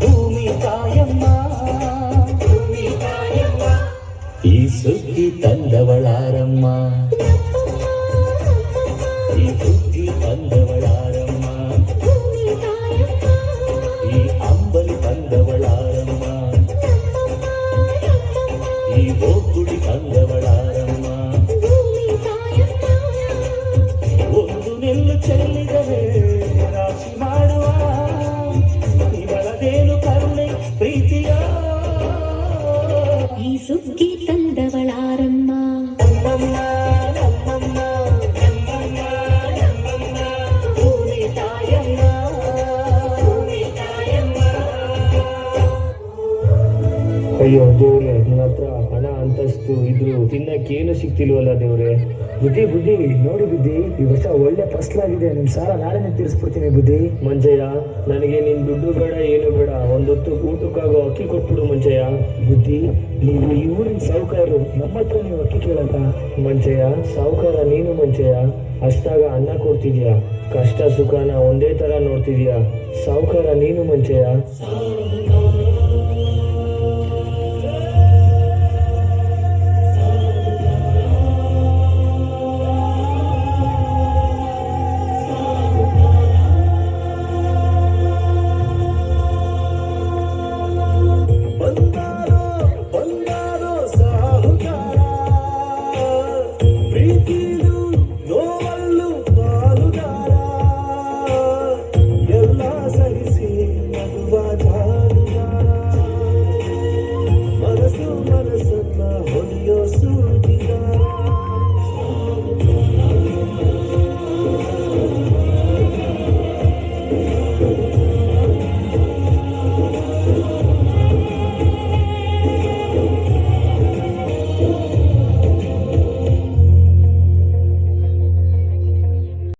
ಭೂಮಿ ತಾಯಮ್ಮ ಈ ಸುದ್ದಿ ತಂದವಳಾರಮ್ಮ ಈ ಸುದ್ದಿ ತಂದವಳಾರಮ್ಮ ಈ ಅಂಬಲಿ ತಂದವಳಾರಮ್ಮ ಈ ಬೋಗುಡಿ ತಂದವಳಾರಮ್ಮ ಭೂಮಿ ತಾಯಮ್ಮ ಅಯ್ಯೋ ದೇವ್ರೆ ನನ್ನ ಹತ್ರ ಹಣ ಅಂತಸ್ತು ಇದ್ರು ತಿನ್ನಕ್ಕೇನು ಸಿಕ್ತಿಲ್ವಲ್ಲ ದೇವ್ರೆ? ಬುದ್ಧಿ ಬುದ್ಧಿ, ನೋಡಿ ಬುದ್ಧಿ, ಈ ವರ್ಷ ಒಳ್ಳೆ ಫಸಲಾಗಿದೆ ನಿಮ್ ಸಾಲ ನಾಳೆನೆ ತೀರಿಸ್ಬಿಡ್ತೀನಿ ಬುದ್ಧಿ. ಮಂಜಯ್ಯ, ನನಗೆ ನಿನ್ ದುಡ್ಡು ಬೇಡ ಒಂದೊತ್ತು ಊಟಕ್ಕಾಗೋ ಅಕ್ಕಿ ಕೊಟ್ಬಿಡು ಮಂಜಯ್ಯ. ಬುದ್ಧಿ, ನೀವು ಈ ಊರಿನ ನಮ್ಮ ಹತ್ರ ನೀವು ಅಕ್ಕಿ ಕೇಳಕ್ಕ ಮಂಚಯ್ಯ ಸಾವುಕಾರ ನೀನು ಮಂಚಯ್ಯ ಅಷ್ಟಾಗ ಅನ್ನ ಕೊಡ್ತಿದ್ಯಾ? ಕಷ್ಟ ಸುಖನ ಒಂದೇ ತರ ನೋಡ್ತಿದ್ಯಾ? ಸಾವುಕಾರ ನೀನು ಮಂಚಯ್ಯ